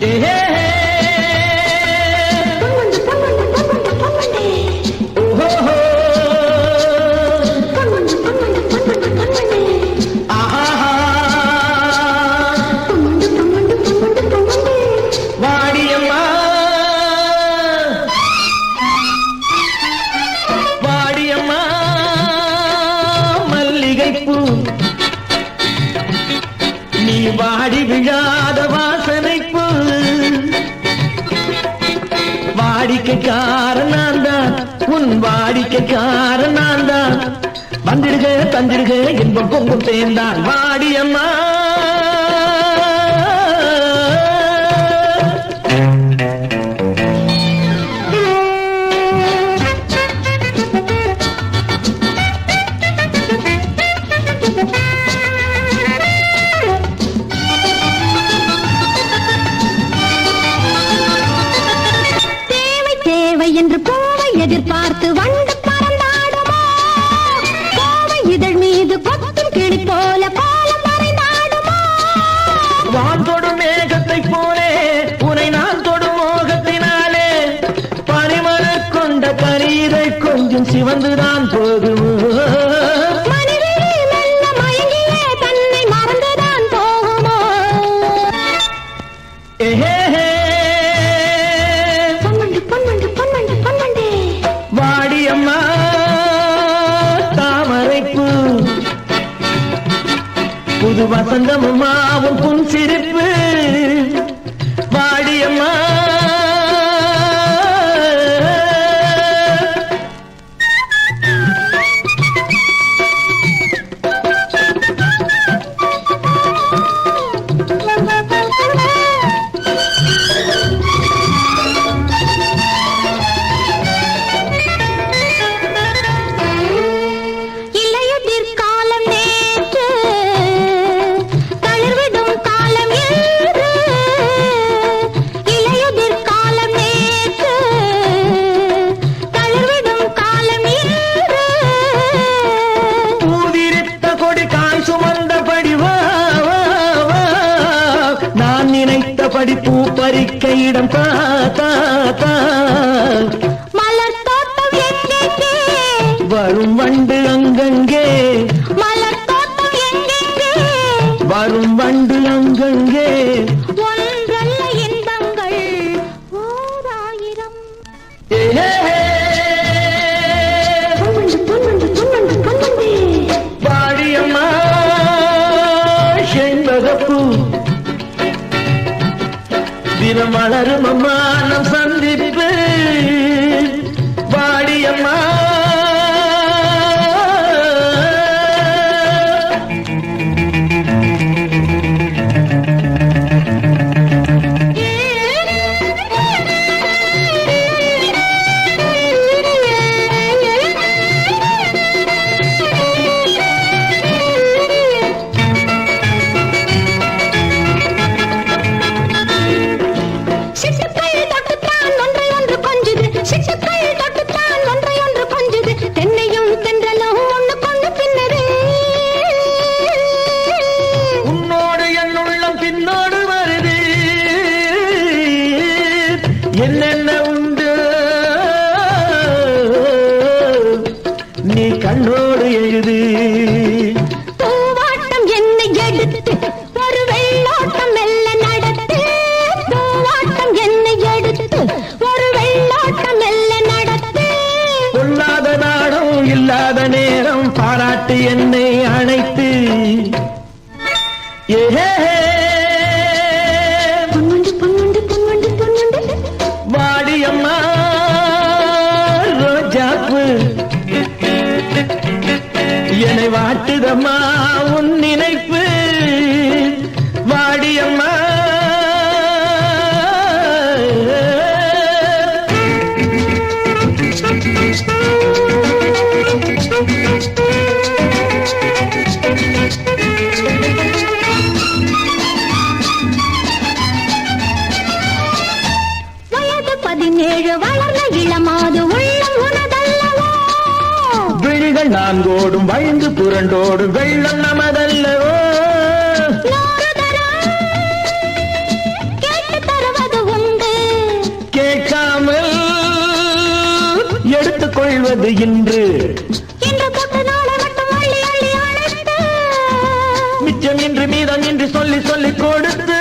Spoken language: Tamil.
ஏஹே வந்திருக தந்திருக இன்பம் பொங்கும் தேர்ந்தான் வாடியம்மா. தேவை தேவை என்று பூவை எதிர்பார்த்து வண்டு கிளி போல கோலம் வரைந்தாடுமோ? வான் தொடும் மேகத்தை போலே உனை நான் தொடும் மோகத்தினாலே. பனிமலர் கொண்ட பரீரை கொஞ்சம் சிவந்துதான் போகுமோ புது வசந்தமுமாவும் புன் சிரிப்பு இடம் தா தா, தா. மலர் தோட்டம் வரும் தினம் வளரும் அம்மா நம் சந்திப்பு நீ கண்ணோடு எழுது. பூவாட்டம் என்னை எடுத்து ஒரு வெள்ளோட்டம் மெல்ல நடத்து. பூவாட்டம் என்னை எடுத்து ஒரு வெள்ளோட்டம் மெல்ல நடத்து. பொல்லாத நாடம் இல்லாத நேரம் பாராட்டு என்னை அழைத்து ஏஹே பதினேழு வளர்ந்த இளமாது உள்ளம் உனதல்லவோ? விழிகள் நான்கோடும் வழிந்து புரண்டோடும் வெள்ளம் நமதல்லவோ? கேட்காமல் இன்று. மிச்சம் என்று மீதம் என்று சொல்லி சொல்லி கொடுத்து